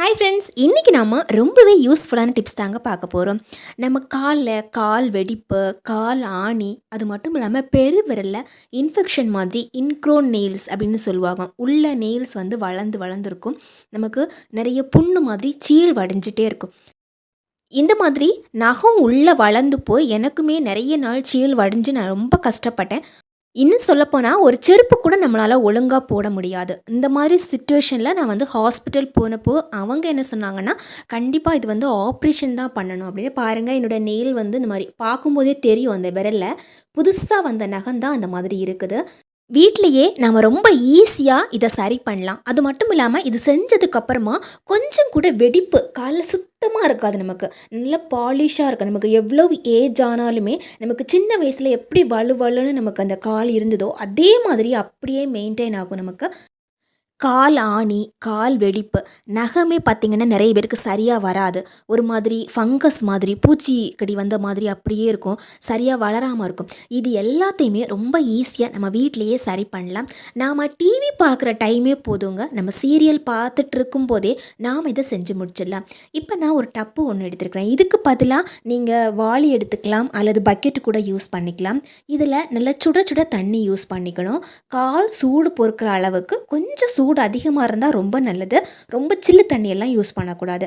Hi friends இன்றைக்கி நம்ம ரொம்பவே யூஸ்ஃபுல்லான டிப்ஸ் தாங்க பார்க்க போகிறோம் நம்ம காலில் கால் வெடிப்பு கால் ஆணி அது மட்டும் இல்லாமல் பெருவிரலில் இன்ஃபெக்ஷன் மாதிரி இன்க்ரோன் நெயில்ஸ் அப்படின்னு சொல்லுவாங்க. உள்ள நெயில்ஸ் வந்து வளர்ந்து வளர்ந்துருக்கும். நமக்கு நிறைய புண்ணு மாதிரி சீழ் வடைஞ்சிட்டே இருக்கும். இந்த மாதிரி நகம் உள்ளே வளர்ந்து போய் எனக்குமே நிறைய நாள் சீழ் வடைஞ்சு நான் ரொம்ப கஷ்டப்பட்டேன். இன்னும் சொல்லப்போனால் ஒரு செருப்பு கூட நம்மளால் ஒழுங்காக போட முடியாது. இந்த மாதிரி சுச்சுவேஷனில் நான் வந்து ஹாஸ்பிட்டல் போனப்போ அவங்க என்ன சொன்னாங்கன்னா கண்டிப்பாக இது வந்து ஆப்ரேஷன் தான் பண்ணணும். அப்படின்னு பாருங்கள் என்னோடய நெயில் வந்து இந்த மாதிரி பார்க்கும்போதே தெரியும் அந்த விரலில். புதுசாக வந்த நகம் தான் அந்த மாதிரி இருக்குது. வீட்லேயே நம்ம ரொம்ப ஈஸியாக இதை சரி பண்ணலாம். அது மட்டும் இல்லாமல் இது செஞ்சதுக்கப்புறமா கொஞ்சம் கூட வெடிப்பு காலில் சுத்தமாக இருக்காது நமக்கு. நல்ல பாலிஷாக இருக்கும். நமக்கு எவ்வளோ ஏஜ் ஆனாலுமே நமக்கு சின்ன வயசில் எப்படி வலு வலுன்னு நமக்கு அந்த கால் இருந்ததோ அதே மாதிரி அப்படியே மெயின்டைன் ஆகும் நமக்கு. கால் ஆணி கால் வெடிப்பு. நகமே பார்த்திங்கன்னா நிறைய பேருக்கு சரியாக வராது. ஒரு மாதிரி ஃபங்கஸ் மாதிரி பூச்சி கடி வந்த மாதிரி அப்படியே இருக்கும். சரியாக வளராமல் இருக்கும். இது எல்லாத்தையுமே ரொம்ப ஈஸியாக நம்ம வீட்டிலையே சரி பண்ணலாம். நாம் டிவி பார்க்குற டைமே போதுங்க. நம்ம சீரியல் பார்த்துட்டு இருக்கும் போதே நாம் இதை செஞ்சு முடிச்சிடலாம். இப்போ நான் ஒரு டப்பு ஒன்று எடுத்துருக்கிறேன். இதுக்கு பதிலாக நீங்கள் வாளி எடுத்துக்கலாம் அல்லது பக்கெட்டு கூட யூஸ் பண்ணிக்கலாம். இதில் நல்லா சுட சுட தண்ணி யூஸ் பண்ணிக்கணும். கால் சூடு பொறுக்கிற அளவுக்கு கொஞ்சம் சூடு சூடு அதிகமாக இருந்தால் ரொம்ப நல்லது. ரொம்ப சில்லு தண்ணியெல்லாம் யூஸ் பண்ணக்கூடாது.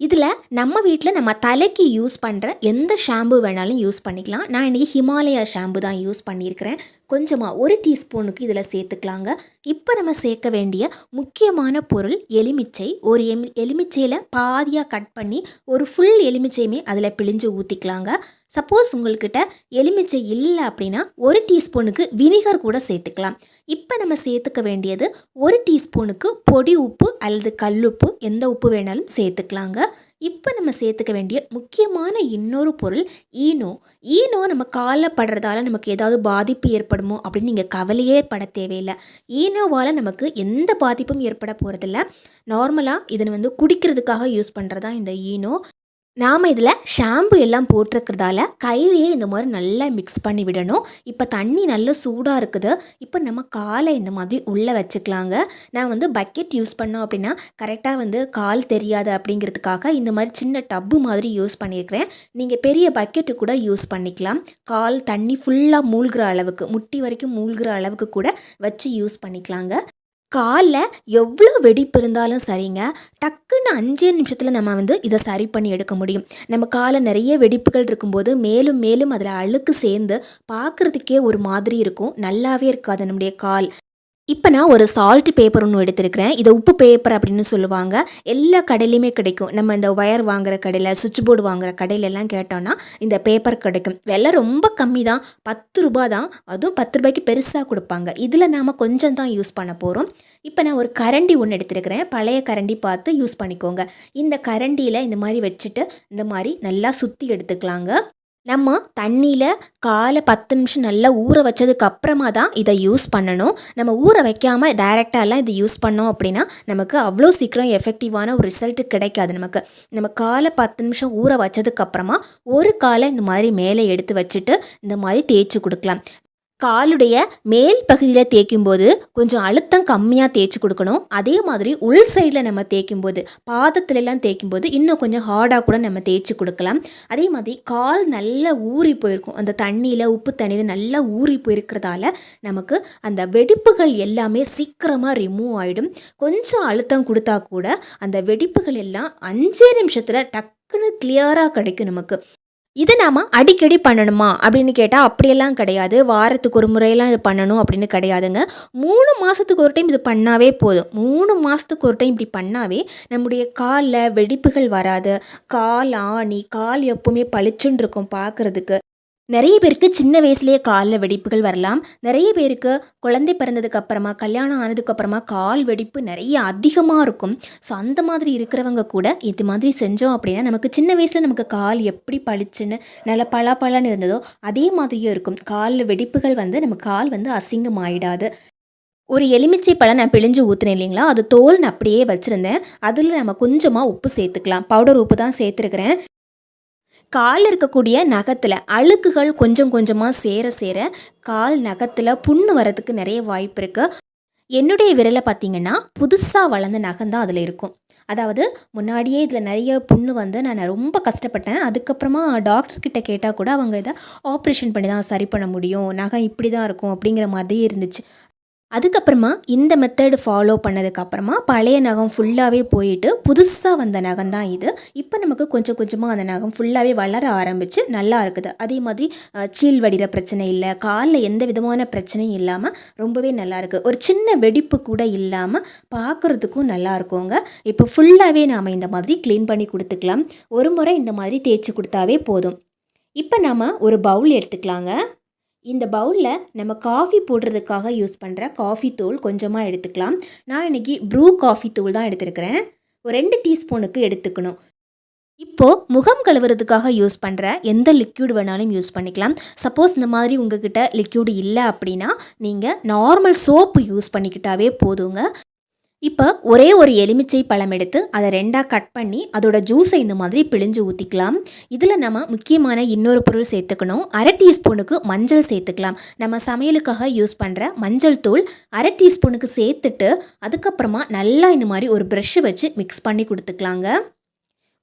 இதில் நம்ம வீட்டில் நம்ம தலைக்கு யூஸ் பண்ணுற எந்த ஷாம்பு வேணாலும் யூஸ் பண்ணிக்கலாம். நான் இன்றைக்கி ஹிமாலயா ஷாம்பு தான் யூஸ் பண்ணியிருக்கிறேன். கொஞ்சமாக ஒரு டீஸ்பூனுக்கு இதில் சேர்த்துக்கலாங்க. இப்போ நம்ம சேர்க்க வேண்டிய முக்கியமான பொருள் எலுமிச்சை. ஒரு எம் எலுமிச்சையில் பாதியாக கட் பண்ணி ஒரு ஃபுல் எலுமிச்சையுமே அதில் பிழிஞ்சு ஊற்றிக்கலாங்க சப்போஸ் உங்கள்கிட்ட எலுமிச்சை இல்லை அப்படின்னா ஒரு டீஸ்பூனுக்கு வினிகர் கூட சேர்த்துக்கலாம். இப்போ நம்ம சேர்த்துக்க வேண்டியது ஒரு டீஸ்பூனுக்கு பொடி உப்பு அல்லது கல்லுப்பு எந்த உப்பு வேணாலும் சேர்த்துக்கலாங்க. இப்போ நம்ம சேர்த்துக்க வேண்டிய முக்கியமான இன்னொரு பொருள் ஈனோ. ஈனோ நம்ம காலில் படுறதால நமக்கு ஏதாவது பாதிப்பு ஏற்படுமோ அப்படின்னு நீங்கள் கவலையே பட தேவையில்லை. ஈனோவால் நமக்கு எந்த பாதிப்பும் ஏற்பட போகிறதில்ல நார்மலாக இதனை வந்து குடிக்கிறதுக்காக யூஸ் பண்ணுறதா இந்த ஈனோ. நாம் இதில் ஷாம்பு எல்லாம் போட்டிருக்கிறதால கையிலேயே இந்த மாதிரி நல்லா மிக்ஸ் பண்ணி விடணும். இப்போ தண்ணி நல்லா சூடாக இருக்குது. இப்போ நம்ம காலை இந்த மாதிரி உள்ளே வச்சுக்கலாங்க. நான் வந்து பக்கெட் யூஸ் பண்ணோம் அப்படின்னா கரெக்டாக வந்து கால் தெரியாது அப்படிங்கிறதுக்காக இந்த மாதிரி சின்ன டப்பு மாதிரி யூஸ் பண்ணியிருக்கிறேன். நீங்கள் பெரிய பக்கெட்டு கூட யூஸ் பண்ணிக்கலாம். கால் தண்ணி ஃபுல்லாக மூழ்கிற அளவுக்கு முட்டி வரைக்கும் மூழ்கிற அளவுக்கு கூட வச்சு யூஸ் பண்ணிக்கலாங்க. காலில் எவ்வளோ வெடிப்பு இருந்தாலும் சரிங்க. டக்குன்னு அஞ்சே நிமிஷத்தில் நம்ம வந்து இதை சரி பண்ணி எடுக்க முடியும். நம்ம காலை நிறைய வெடிப்புகள் இருக்கும்போது மேலும் மேலும் அதில் அழுக்கு சேர்ந்து பார்க்குறதுக்கே ஒரு மாதிரி இருக்கும். நல்லாவே இருக்காது நம்முடைய கால். இப்போ நான் ஒரு சால்ட் பேப்பர் ஒன்று எடுத்திருக்கிறேன். இதை உப்பு பேப்பர் அப்படின்னு சொல்லுவாங்க. எல்லா கடையிலையுமே கிடைக்கும். நம்ம இந்த ஒயர் வாங்குற கடையில் சுவிட்ச் போர்டு வாங்குற கடையிலெல்லாம் கேட்டோன்னா இந்த பேப்பர் கிடைக்கும். விலை ரொம்ப கம்மி தான். பத்து ரூபா தான். அதுவும் பத்து ரூபாய்க்கு பெருசாக கொடுப்பாங்க. இதில் நாம் கொஞ்சம் தான் யூஸ் பண்ண போகிறோம் இப்போ நான் ஒரு கரண்டி ஒன்று எடுத்திருக்கிறேன். பழைய கரண்டி பார்த்து யூஸ் பண்ணிக்கோங்க. இந்த கரண்டியில் இந்த மாதிரி வச்சுட்டு இந்த மாதிரி நல்லா சுற்றி எடுத்துக்கலாங்க. நம்ம தண்ணியில் காலை பத்து நிமிஷம் நல்லா ஊற வச்சதுக்கு அப்புறமா தான் இதை யூஸ் பண்ணணும். நம்ம ஊற வைக்காமல் டைரெக்டாலாம் இதை யூஸ் பண்ணோம் அப்படின்னா நமக்கு அவ்வளோ சீக்கிரம் எஃபெக்டிவான ஒரு ரிசல்ட் கிடைக்காது நமக்கு. நம்ம காலை பத்து நிமிஷம் ஊற வச்சதுக்கப்புறமா ஒரு காலை இந்த மாதிரி மேலே எடுத்து வச்சுட்டு இந்த மாதிரி தேய்ச்சி கொடுக்கலாம். காலுடைய மேல் பகுதியில் தேய்க்கும் போது கொஞ்சம் அழுத்தம் கம்மியாக தேய்ச்சி கொடுக்கணும். அதே மாதிரி உள் சைடில் நம்ம தேய்க்கும் போது பாதத்துலலாம் தேய்க்கும் போது இன்னும் கொஞ்சம் ஹார்டாக கூட நம்ம தேய்ச்சி கொடுக்கலாம். அதே மாதிரி கால் நல்லா ஊறி போயிருக்கும். அந்த தண்ணியில் உப்பு தண்ணியில் நல்லா ஊறி போயிருக்கிறதால நமக்கு அந்த வெடிப்புகள் எல்லாமே சீக்கிரமாக ரிமூவ் ஆகிடும் கொஞ்சம் அழுத்தம் கொடுத்தா கூட அந்த வெடிப்புகள் எல்லாம் அஞ்சே நிமிஷத்தில் டக்குன்னு கிளியராக கிடைக்கும் நமக்கு. இதை நாம் அடிக்கடி பண்ணணுமா? அப்படின்னு கேட்டால் அப்படியெல்லாம் கிடையாது. வாரத்துக்கு ஒரு முறையெல்லாம் இது பண்ணணும் அப்படின்னு கிடையாதுங்க. மூணு மாதத்துக்கு ஒரு டைம் இது பண்ணாவே போதும். மூணு மாதத்துக்கு ஒரு டைம் இப்படி பண்ணாவே நம்முடைய காலில் வெடிப்புகள் வராது. கால் ஆணி கால் எப்போவுமே பளிச்சுன்னு இருக்கும் பார்க்குறதுக்கு நிறைய பேருக்கு சின்ன வயசுலேயே காலில் வெடிப்புகள் வரலாம். நிறைய பேருக்கு குழந்தை பிறந்ததுக்கு அப்புறமா கல்யாணம் ஆனதுக்கு அப்புறமா கால் வெடிப்பு நிறைய அதிகமாக இருக்கும். ஸோ அந்த மாதிரி இருக்கிறவங்க கூட இது மாதிரி செஞ்சோம் அப்படின்னா நமக்கு சின்ன வயசில் நமக்கு கால் எப்படி பளிச்சுன்னு நல்ல பல இருந்ததோ அதே மாதிரியும் இருக்கும். காலில் வெடிப்புகள் வந்து நம்ம கால் வந்து அசிங்கம் ஆயிடாது ஒரு எலுமிச்சை பழம் நான் பிழிஞ்சு ஊற்றுனேன் இல்லைங்களா? அது தோல் நான் அப்படியே வச்சுருந்தேன். அதில் நம்ம கொஞ்சமாக உப்பு சேர்த்துக்கலாம். பவுடர் உப்பு தான் சேர்த்துருக்குறேன். காலில் இருக்கக்கூடிய நகத்தில் அழுக்குகள் கொஞ்சம் கொஞ்சமாக சேர சேர கால் நகத்தில் புண்ணு வரதுக்கு நிறைய வாய்ப்பு இருக்குது என்னுடைய விரலை பார்த்தீங்கன்னா புதுசாக வளர்ந்த நகம் தான் அதில் இருக்கும். அதாவது முன்னாடியே இதில் நிறைய புண்ணு வந்து நான் ரொம்ப கஷ்டப்பட்டேன். அதுக்கப்புறமா டாக்டர்கிட்ட கேட்டால் கூட அவங்க இதை ஆப்ரேஷன் பண்ணி தான் சரி பண்ண முடியும். நகம் இப்படி தான் இருக்கும் அப்படிங்கிற மாதிரி இருந்துச்சு. அதுக்கப்புறமா இந்த மெத்தடு ஃபாலோ பண்ணதுக்கப்புறமா பழைய நகம் ஃபுல்லாகவே போயிட்டு புதுசாக வந்த நகம் தான் இது. இப்போ நமக்கு கொஞ்சம் கொஞ்சமாக அந்த நகம் ஃபுல்லாகவே வளர ஆரம்பித்து நல்லா இருக்குது. அதே மாதிரி சீல் வடிகிற பிரச்சனை இல்லை காலில் எந்த விதமான பிரச்சனையும் இல்லாமல் ரொம்பவே நல்லா இருக்குது ஒரு சின்ன வெடிப்பு கூட இல்லாமல் பார்க்குறதுக்கும் நல்லா இருக்குங்க. இப்போ ஃபுல்லாகவே நாம் இந்த மாதிரி க்ளீன் பண்ணி கொடுத்துக்கலாம். ஒரு முறை இந்த மாதிரி தேய்ச்சி கொடுத்தாவே போதும். இப்போ நாம் ஒரு பவுல் எடுத்துக்கலாங்க. இந்த பவுலில் நம்ம காஃபி போடுறதுக்காக யூஸ் பண்ணுற காஃபி தூள் கொஞ்சமாக எடுத்துக்கலாம். நான் இன்னைக்கு ப்ரூ காஃபி தூள் தான் எடுத்துருக்கிறேன். ஒரு ரெண்டு டீஸ்பூனுக்கு எடுத்துக்கணும். இப்போது முகம் கழுவுறதுக்காக யூஸ் பண்ணுற எந்த லிக்யூட் வேணாலும் யூஸ் பண்ணிக்கலாம். சப்போஸ் இந்த மாதிரி உங்ககிட்ட லிக்யூடு இல்லை அப்படின்னா நீங்கள் நார்மல் சோப்பு யூஸ் பண்ணிக்கிட்டாவே போதுங்க. இப்போ ஒரே ஒரு எலுமிச்சை பழம் எடுத்து அதை ரெண்டாக கட் பண்ணி அதோட ஜூஸை இந்த மாதிரி பிழிஞ்சு ஊற்றிக்கலாம் இதில் நம்ம முக்கியமான இன்னொரு பொருள் சேர்த்துக்கணும். அரை டீஸ்பூனுக்கு மஞ்சள் சேர்த்துக்கலாம். நம்ம சமையலுக்காக யூஸ் பண்ணுற மஞ்சள் தூள் அரை டீஸ்பூனுக்கு சேர்த்துட்டு அதுக்கப்புறமா நல்லா இந்த மாதிரி ஒரு ப்ரஷ்ஷை வச்சு மிக்ஸ் பண்ணி கொடுத்துக்கலாங்க.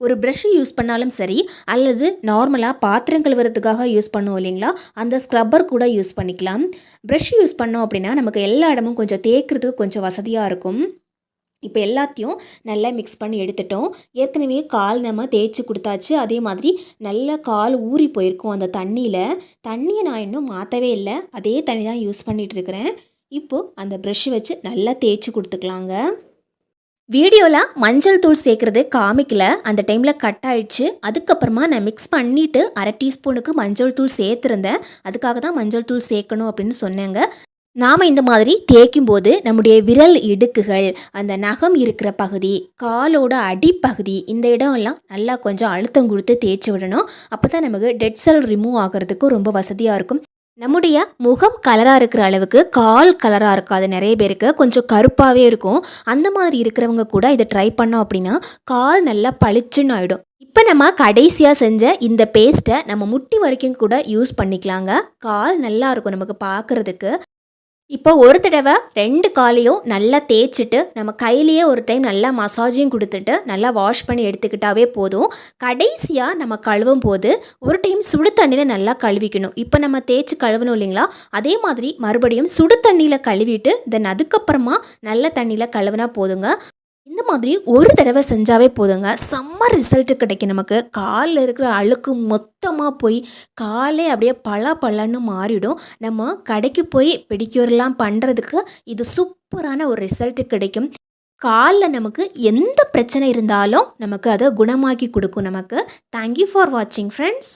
ஒரு ப்ரெஷ்ஷை யூஸ் பண்ணாலும் சரி அல்லது நார்மலாக பாத்திரம் கழுவுறதுக்காக யூஸ் பண்ணுவோம் இல்லைங்களா? அந்த ஸ்க்ரப்பர் கூட யூஸ் பண்ணிக்கலாம். ப்ரஷ் யூஸ் பண்ணோம் அப்படின்னா நமக்கு எல்லா இடமும் கொஞ்சம் தேய்க்கிறதுக்கு கொஞ்சம் வசதியாக இருக்கும். இப்போ எல்லாத்தையும் நல்லா மிக்ஸ் பண்ணி எடுத்துட்டோம். ஏற்கனவே கால் நம்ம தேய்ச்சி கொடுத்தாச்சு. அதே மாதிரி நல்லா கால் ஊறி போயிருக்கும் அந்த தண்ணியில். தண்ணியை நான் இன்னும் மாற்றவே இல்லை. அதே தண்ணி தான் யூஸ் பண்ணிகிட்டு இருக்கிறேன். இப்போது அந்த ப்ரெஷ்ஷை வச்சு நல்லா தேய்ச்சி கொடுத்துக்கலாங்க. வீடியோவில் மஞ்சள் தூள் சேர்க்குறது காமிக்கல. அந்த டைமில் கட் ஆயிடுச்சு. அதுக்கப்புறமா நான் மிக்ஸ் பண்ணிவிட்டு அரை டீஸ்பூனுக்கு மஞ்சள் தூள் சேர்த்துருந்தேன். அதுக்காக தான் மஞ்சள் தூள் சேர்க்கணும் அப்படின்னு சொன்னேங்க. நாம் இந்த மாதிரி தேய்க்கும் போது நம்முடைய விரல் இடுக்குகள் அந்த நகம் இருக்கிற பகுதி காலோட அடிப்பகுதி இந்த இடம் எல்லாம் நல்லா கொஞ்சம் அழுத்தம் கொடுத்து தேய்ச்சி விடணும். அப்போ தான் நமக்கு டெட் செல் ரிமூவ் ஆகிறதுக்கு ரொம்ப வசதியாக இருக்கும். நம்முடைய முகம் கலராக இருக்கிற அளவுக்கு கால் கலராக இருக்காது. நிறைய பேருக்கு கொஞ்சம் கருப்பாகவே இருக்கும். அந்த மாதிரி இருக்கிறவங்க கூட இதை ட்ரை பண்ணோம் அப்படின்னா கால் நல்லா பளிச்சுன்னு ஆகிடும் இப்போ நம்ம கடைசியாக செஞ்ச இந்த பேஸ்ட்டை நம்ம முட்டி வரைக்கும் கூட யூஸ் பண்ணிக்கலாங்க. கால் நல்லா இருக்கும் நமக்கு பார்க்குறதுக்கு இப்போ ஒரு தடவை ரெண்டு காலையும் நல்லா தேய்ச்சிட்டு நம்ம கையிலேயே ஒரு டைம் நல்லா மசாஜையும் கொடுத்துட்டு நல்லா வாஷ் பண்ணி எடுத்துக்கிட்டாவே போதும். கடைசியாக நம்ம கழுவும் போது ஒரு டைம் சுடு தண்ணியில் நல்லா கழுவிக்கணும். இப்போ நம்ம தேய்ச்சி கழுவணும் இல்லைங்களா? அதே மாதிரி மறுபடியும் சுடு தண்ணியில் கழுவிட்டு தென் அதுக்கப்புறமா நல்ல தண்ணியில் கழுவினா போதுங்க. இந்த மாதிரி ஒரு தடவை செஞ்சாவே போதுங்க. செம்ம ரிசல்ட்டு கிடைக்கும் நமக்கு. காலில் இருக்கிற அழுக்கு மொத்தமாக போய் காலே அப்படியே பல பலன்னு மாறிடும். நம்ம கடைக்கு போய் பெடிக்யூர்லாம் பண்ணுறதுக்கு இது சூப்பரான ஒரு ரிசல்ட்டு கிடைக்கும். காலில் நமக்கு எந்த பிரச்சனை இருந்தாலும் நமக்கு அதை குணமாக்கி கொடுக்கும் நமக்கு. தேங்க்யூ ஃபார் வாட்சிங் ஃப்ரெண்ட்ஸ்